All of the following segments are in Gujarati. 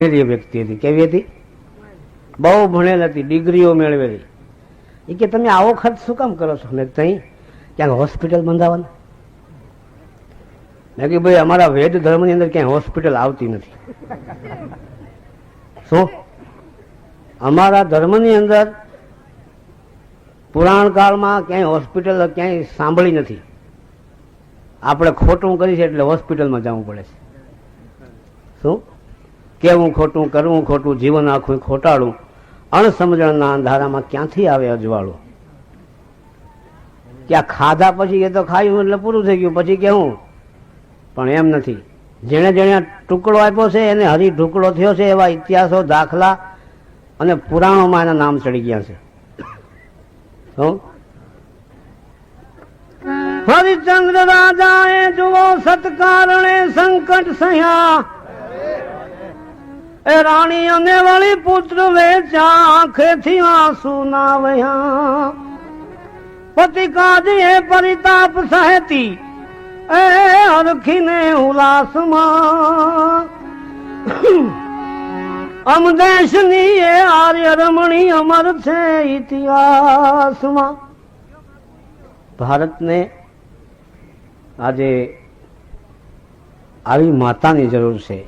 ભણેલી વ્યક્તિ હતી. કેવી હતી? બહુ ભણેલ હતી, ડિગ્રીઓ મેળવેલી. એ કે તમે આવો ખર્ચ શું કામ કરો છો? મેં ત્યાં ક્યાંક હોસ્પિટલ બંધાવવાના? મેં કીધું, ભાઈ, અમારા વેદ ધર્મની અંદર ક્યાંય હોસ્પિટલ આવતી નથી. શું? અમારા ધર્મની અંદર પુરાણકાળમાં ક્યાંય હોસ્પિટલ ક્યાંય સાંભળી નથી. આપણે ખોટું કરી છે એટલે હોસ્પિટલમાં જવું પડે છે. શું? કેવું ખોટું, કરવું ખોટું, જીવન આખું ખોટાડું, અણસમજણના અંધારામાં ક્યાંથી આવે અજવાળું? કે ખાધા પછી એ તો ખાયું એટલે પૂરું થઈ ગયું, પછી કેવું? પણ એમ નથી. જેણે જેણે ટુકડો આપ્યો છે, એને હરી ઢુકડો થયો છે, એવા ઇતિહાસો, દાખલા અને પુરાણોમાં એના નામ ચડી ગયા છે. હરિચંદ્ર રાજાએ જુઓ સત્કારણે સંકટ સહ્યા એ રાણી અને વળી પુત્ર વેચા આંખેથી આંસુ ના વહ્યા પતિ કાજે પરિતાપ સહેતી, એ હરખીને ઉલ્લાસમાં. અમ દેશની એ આર્ય રમણી અમર છે ઇતિહાસમાં. ભારતને આજે આવી માતાની જરૂર છે.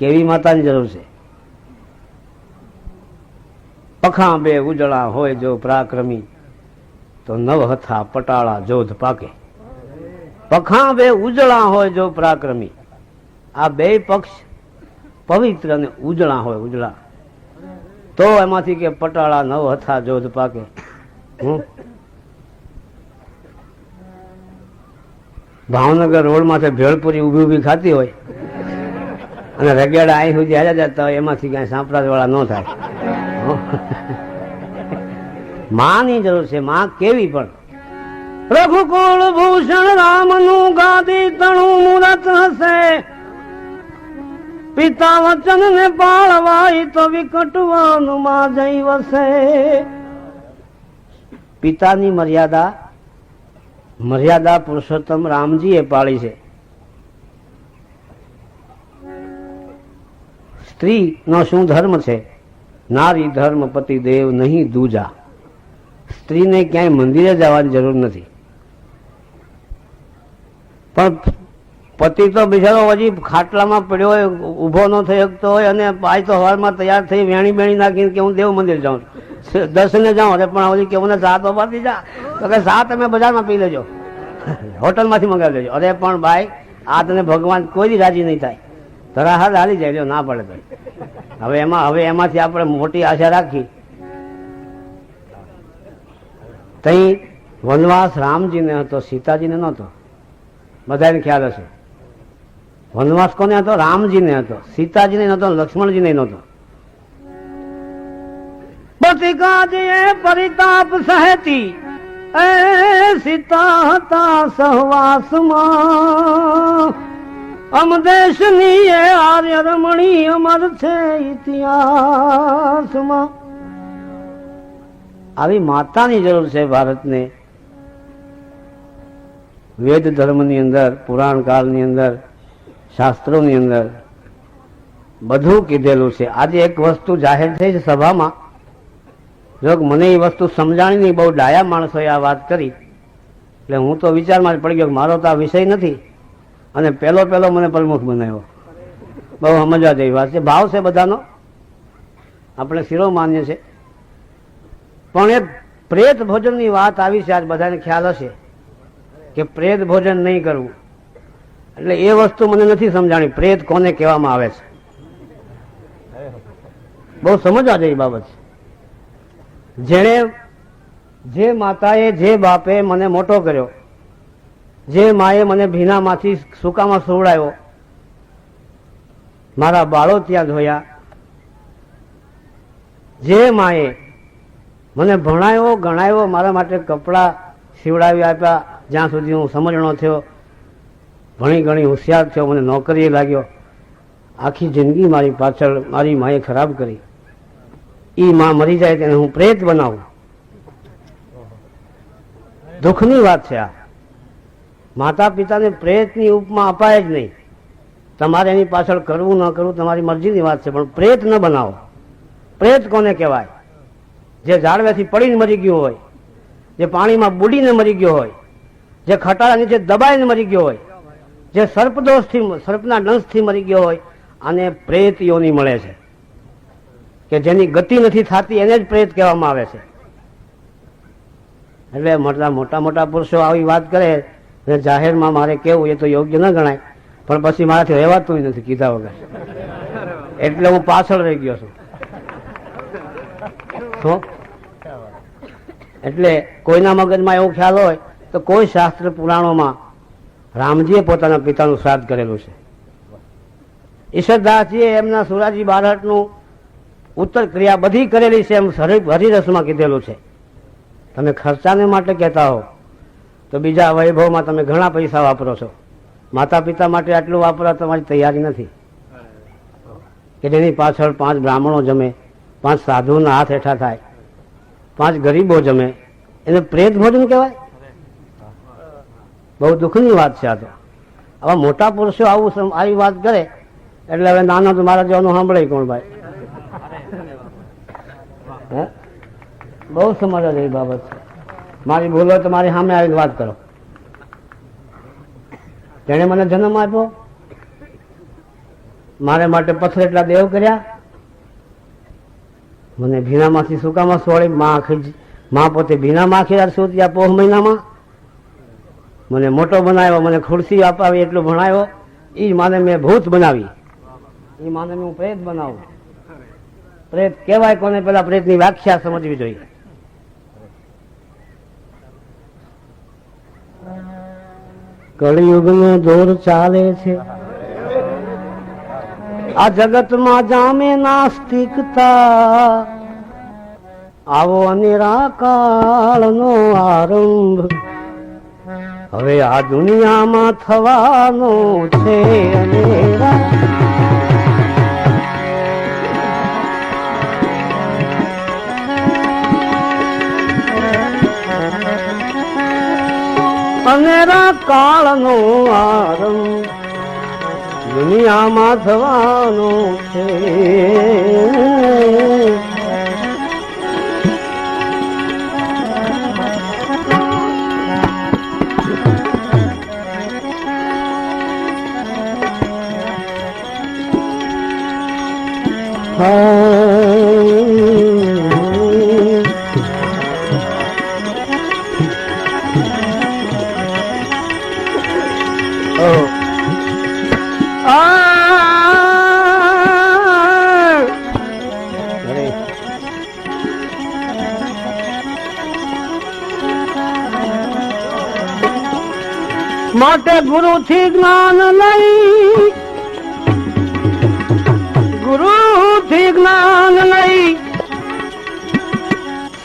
કેવી માતાની જરૂર છે? પખા બે ઉજળા હોય જો પરાક્રમી, તો નવ હથા પટાળા જોધ પાકે. પખા બે ઉજળા હોય જો પરાક્રમી, આ બે પક્ષ પવિત્ર અને ઉજળા હોય, ઉજળા. તો એમાંથી કે પટાળા નવ હથા જોધ પાકે. ભાવનગર રોડ માથે ભેળપુરી ઊભી ઊભી ખાતી હોય. અને રગેડા અહીં સુધી હાલ્યા જતા હોય એમાંથી કાંઈ સાંપરાજ વાળા ન થાય. માની જરૂર છે, માં કેવી પણ. રઘુકુળ ભૂષણ રામનું ગાદી તણું મુરત હશે. પિતા વચન ને પાળવાય તો વિકટવાનું માં જઈ વસે પિતાની મર્યાદા મર્યાદા પુરુષોત્તમ રામજીએ પાળી છે. સ્ત્રી નો શું ધર્મ છે? નારી ધર્મ પતિ દેવ નહીં દૂજા. સ્ત્રીને ક્યાંય મંદિરે જવાની જરૂર નથી. પણ પતિ તો બિચારો હજી ખાટલામાં પડ્યો હોય, ઊભો ન થઈ શકતો હોય અને આજ તો હવારમાં તૈયાર થઈ વેણી બેણી નાખીને કે હું દેવ મંદિર જાઉં દર્શને જાઉં, અરે પણ હજી કે મને ચા તો પાતી જા. તો કે ચા તમે બજારમાં પી લેજો. હોટલમાંથી મંગાવી લેજો. અરે પણ ભાઈ, આ તને ભગવાન કોઈ રાજી નહીં થાય. તરા હાલ હાલી જાય ના પડે તો. હવે એમાં હવે એમાંથી આપણે મોટી આશા રાખી. તઈ વનવાસ રામજીને હતો, સીતાજીને નહોતો. બધાને ખ્યાલ હશે. વનવાસ કોને હતો? રામજીને હતો. સીતાજીને નહોતો, લક્ષ્મણજીને નહોતો. પરિતાપ સહેતી. એ સીતા હતા સહવાસમાં. અમ દેશની એ આર્ય રમણી અમર છે ઇતિહાસમાં. આવી માતાની જરૂર છે ભારતને. વેદ ધર્મની અંદર, પુરાણ કાળની અંદર, શાસ્ત્રોની અંદર બધું કીધેલું છે. આજે એક વસ્તુ જાહેર થઈ છે સભામાં. જો મને એ વસ્તુ સમજાણી નહીં, બહુ ડાયા માણસોએ આ વાત કરી. એટલે હું તો વિચારમાં જ પડી ગયો મારો તો આ વિષય નથી. અને પહેલો પહેલો મને પ્રમુખ બનાવ્યો. બહુ સમજવા જેવી વાત છે. ભાવ છે બધાનો. આપણે શિરો માન્ય છે પણ એ પ્રેત ભોજનની વાત આવી છે. આજ બધાને ખ્યાલ હશે કે પ્રેત ભોજન નહીં કરવું. એટલે એ વસ્તુ મને નથી સમજાણી. પ્રેત કોને કહેવામાં આવે છે? બહુ સમજવા જેવી બાબત છે. જેણે જે માતાએ જે બાપે મને મોટો કર્યો જે માએ મને ભીનામાંથી સૂકામાં સુવડાયો મારા બાળો ત્યાં ધોયા જે માએ મને ભણાયો, ગણાયો, મારા માટે કપડાં સીવડાવી આપ્યા, જ્યાં સુધી હું સમજણો થયો, ભણી ઘણી હોશિયાર થયો, મને નોકરીએ લાગ્યો. આખી જિંદગી મારી પાછળ, મારી માએ ખરાબ કરી. એ માં મરી જાય તેને હું પ્રેત બનાવું. દુઃખની વાત છે આ. માતા પિતાને પ્રેતની ઉપમા અપાય જ નહીં. તમારે એની પાછળ કરવું ન કરવું તમારી મરજીની વાત છે, પણ પ્રેત ન બનાવો. પ્રેત કોને કહેવાય? જે ઝાડવેથી પડીને મરી ગયો હોય, જે પાણીમાં બુડીને મરી ગયો હોય, જે ખટારા નીચે દબાઈને મરી ગયો હોય, જે સર્પદોષથી સર્પના ડંશથી મરી ગયો હોય, આને પ્રેત યોની મળે છે. કે જેની ગતિ નથી થતી એને જ પ્રેત કહેવામાં આવે છે. એટલે મોટા મોટા મોટા પુરુષો આવી વાત કરે અને જાહેરમાં મારે કેવું એ તો યોગ્ય ન ગણાય. પણ પછી મારાથી રહેવાતું નથી કીધા વગર. એટલે હું પાછળ રહી ગયો છું? એટલે કોઈના મગજમાં એવો ખ્યાલ હોય તો કોઈ શાસ્ત્ર પુરાણોમાં રામજીએ પોતાના પિતાનું શ્રાદ્ધ કરેલું છે. ઈશ્વરદાસજીએ એમના સુરાજી બારહટનું ઉત્તર ક્રિયા બધી કરેલી છે એમ હરિ- હરિરસમાં કીધેલું છે. તમે ખર્ચાને માટે કહેતા હો. તો બીજા વૈભવમાં તમે ઘણા પૈસા વાપરો છો. માતા પિતા માટે આટલું વાપરવા તમારી તૈયારી નથી. કે જેની પાછળ પાંચ બ્રાહ્મણો જમે, પાંચ સાધુના હાથ હેઠા થાય, પાંચ ગરીબો જમે, એને પ્રેત ભોજન કહેવાય? બહુ દુઃખની વાત છે આ તો. આવા મોટા પુરુષો આવું આવી વાત કરે, એટલે હવે નાના તો મારા જેવાનું સાંભળે કોણ ભાઈ? બહુ સમજ એ બાબત છે. મારી ભૂલો તો મારી સામે આવીને વાત કરો. તેણે મને જન્મ આપ્યો. મારે માટે પથ્થર એટલા દેવ કર્યા. મને ભીનામાંથી સુકામાં સોળી, માં આખી માં પોતે ભીનામાં આખી રાત સૂતી આ પોહ મહિનામાં. મને મોટો બનાવ્યો, મને ખુરશી અપાવી એટલું ભણાવ્યો. એ માને મેં ભૂત બનાવી. એ માને હું પ્રેત બનાવું. પ્રેત કહેવાય કોને? પેલા પ્રેતની વ્યાખ્યા સમજવી જોઈએ. કળિયુગનો દોર ચાલે છે. આ જગતમાં જામે નાસ્તિકતા. આવો નિરાકાળનો આરંભ. હવે આ દુનિયામાં થવાનો છે અનેરા. અનેરા કાળનો આરંભ દુનિયામાં થવાનો છે હા માટે ગુરુ થી જ્ઞાન લઈ. ગુરુ થી જ્ઞાન લઈ.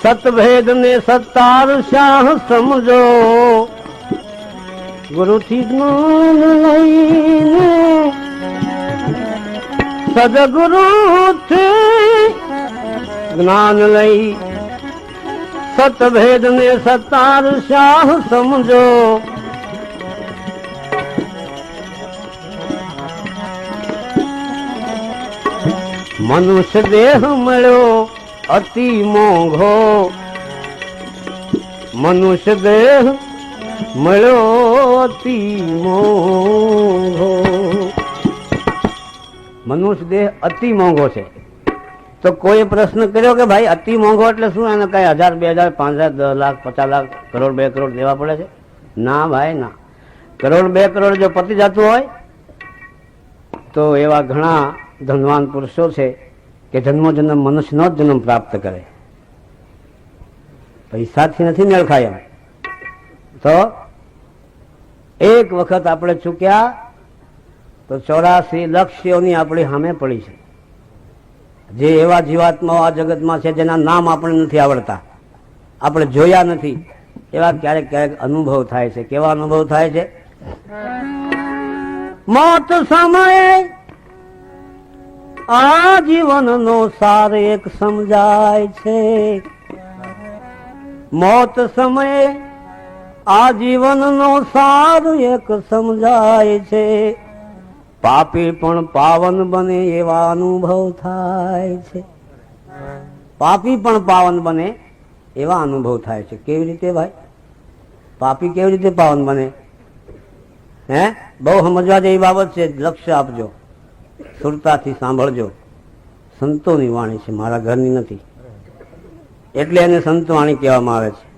સતભેદ ને સત્તાર શાહ સમજો. ગુરુથી જ્ઞાન લઈને સદગુરુથી જ્ઞાન લઈ. સતભેદ ને સત્તાર શાહ સમજો. મનુષ્ય દેહ મળ્યો અતિ મોંઘો. મનુષ્ય દેહ મળ્યો અતિ મોંઘો. મનુષ્ય દેહ અતિ મોંઘો છે. તો કોઈ પ્રશ્ન કર્યો કે ભાઈ અતિ મોંઘો એટલે શું? એને કઈ હજાર, બે હજાર, પાંચ હજાર, દસ લાખ, પચાસ લાખ, કરોડ, બે કરોડ દેવા પડે છે? ના ભાઈ, ના. કરોડ, બે કરોડ જો પતી જતું હોય, તો એવા ઘણા ધનવાન પુરુષો છે કે જન્મો જન્મ મનુષ્યનો જ જન્મ પ્રાપ્ત કરે. પૈસાથી નથી મેળખાય તો એક વખત આપણે ચૂક્યા તો ચોરાસી લક્ષ્યોની આપણી સામે પડી છે. જે એવા જીવાત્માઓ આ જગતમાં છે જેના નામ આપણે નથી આવડતા. આપણે જોયા નથી. એવા ક્યારેક ક્યારેક અનુભવ થાય છે. કેવા અનુભવ થાય છે? મોત સમયે આ જીવનનો સાર એક સમજાય છે. મોત સમયે આ જીવનનો સાર એક સમજાય છે. પાપી પણ પાવન બને એવા અનુભવ થાય છે. પાપી પણ પાવન બને એવા અનુભવ થાય છે. કેવી રીતે ભાઈ? પાપી કેવી રીતે પાવન બને? હે? બહુ સમજવા જેવી બાબત છે. લક્ષ્ય આપજો. સુરતાથી સાંભળજો. સંતોની વાણી છે, મારા ઘરની નથી. એટલે એને સંત વાણી કહેવામાં આવે છે.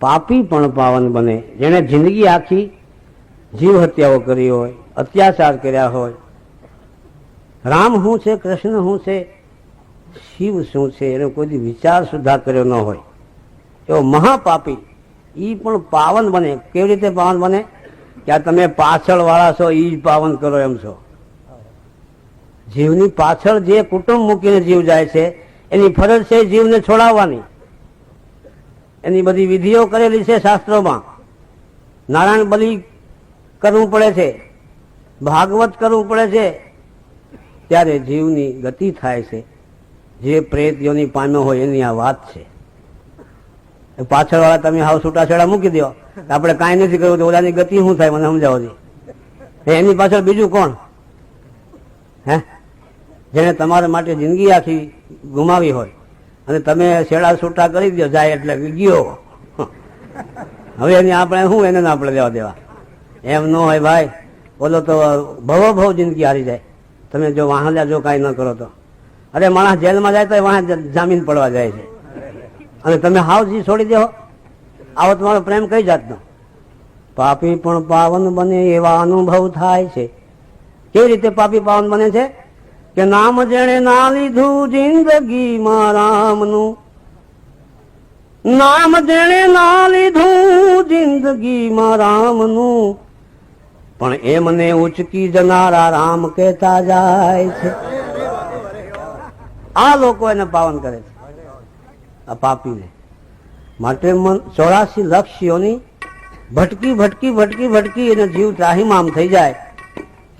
પાપી પણ પાવન બને. જેણે જિંદગી આખી જીવ હત્યાઓ કરી હોય, અત્યાચાર કર્યા હોય, રામ શું છે, કૃષ્ણ શું છે, શિવ શું છે, એનો કોઈ વિચાર સુદ્ધા કર્યો ન હોય. એવો મહાપાપી એ પણ પાવન બને. કેવી રીતે પાવન બને? કે આ તમે પાછળ વાળા છો એ જ પાવન કરો એમ છો. જીવની પાછળ જે કુટુંબ મૂકીને જીવ જાય છે, એની ફરજ છે જીવને છોડાવવાની. એની બધી વિધિઓ કરેલી છે શાસ્ત્રોમાં. નારાયણ બલિ કરવું પડે છે, ભાગવત કરવું પડે છે, ત્યારે જીવની ગતિ થાય છે. જે પ્રેત યોની હોય એની આ વાત છે. પાછળ પાછળવાળા તમે હાવ છૂટાછેડા મૂકી દો. આપણે કાંઈ નથી કર્યું ઓલાની ગતિ શું થાય મને સમજાવો એની પાછળ બીજું કોણ? હે? જેને તમારા માટે જિંદગી આખી ગુમાવી હોય. અને તમે છેડા છૂટા કરી દો જાય એટલે ગયો. હવે એની આપણે શું, એને આપણે લેવા દેવા. એમ ન હોય ભાઈ, બોલો તો ભવો ભવ જિંદગી હારી જાય. તમે જો વાહન જો કાંઈ ન કરો તો. અરે માણસ જેલમાં જાય તો વાહન જામીન પડવા જાય છે. અને તમે હાવજી છોડી દેહો. આવો તમારો પ્રેમ કઈ જાતનો? પાપી પણ પાવન બને એવા અનુભવ થાય છે. કેવી રીતે પાપી પાવન બને છે? કે નામ જેણે ના લીધું જિંદગીમાં રામનું. નામ જેણે ના લીધું જિંદગીમાં રામનું. પણ એમને ઉચકી જનારા રામ કહેતા જાય છે. આ લોકો એને પાવન કરે છે. આ પાપીને. માટે ચોરાસી લક્ષ્યોની ભટકી ભટકી ભટકી ભટકી એને જીવ ત્રાહીમામ થઈ જાય.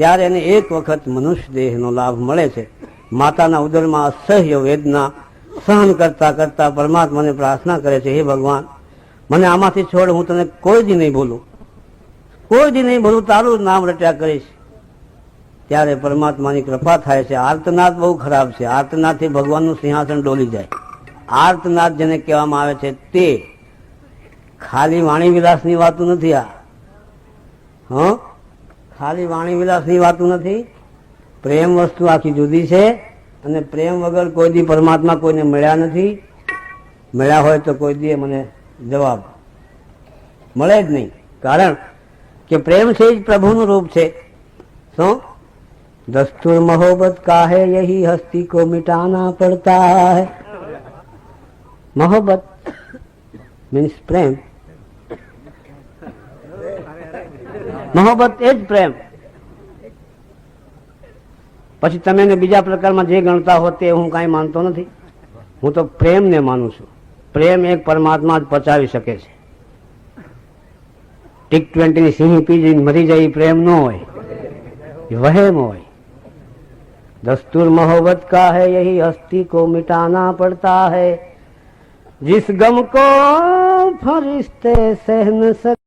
ત્યારે એને એક વખત મનુષ્ય દેહનો લાભ મળે છે. માતાના ઉદરમાં અસહ્ય વેદના સહન કરતા કરતા પરમાત્માને પ્રાર્થના કરે છે, હે ભગવાન, મને આમાંથી છોડ, હું તને કોઈ દી નહીં ભૂલું. કોઈ દી નહીં ભૂલું, તારું નામ રટ્યા કરીશ. ત્યારે પરમાત્માની કૃપા થાય છે. આર્તનાદ બહુ ખરાબ છે. આર્તનાદથી ભગવાનનું સિંહાસન ડોલી જાય. આર્તનાદ જેને કહેવામાં આવે છે તે. ખાલી વાણી વિલાસની વાતું નથી આ. હં? ખાલી વાણી વિલાસની વાતું નથી. પ્રેમ વસ્તુ આખી જુદી છે અને પ્રેમ વગર કોઈ દી પરમાત્મા કોઈને મળ્યા નથી. મળ્યા હોય તો કોઈ દીએ મને જવાબ મળે જ નહીં. કારણ કે પ્રેમ છે જ પ્રભુનું રૂપ છે. શું? દસ્તુર મોહબ્બત કાહે યહી હસ્તી કો મિટાના પડતા હૈ. મોહબ્બત મીન્સ પ્રેમ. મોહબ્બત એ જ પ્રેમ પછી તમે એને બીજા પ્રકારમાં જે ગણતા હો તે હું કાંઈ માનતો નથી હું તો પ્રેમને માનું છું પ્રેમ એક પરમાત્મા જ પચાવી શકે છે ટીક ટ્વેન્ટીની સિંહ પી જઈને મરી જાય એ પ્રેમ ન હોય એ વહેમ હોય દસ્તુર मोहब्बत का है यही हस्ती को मिटाना पड़ता है जिस गम को फरिश्ते सह न सक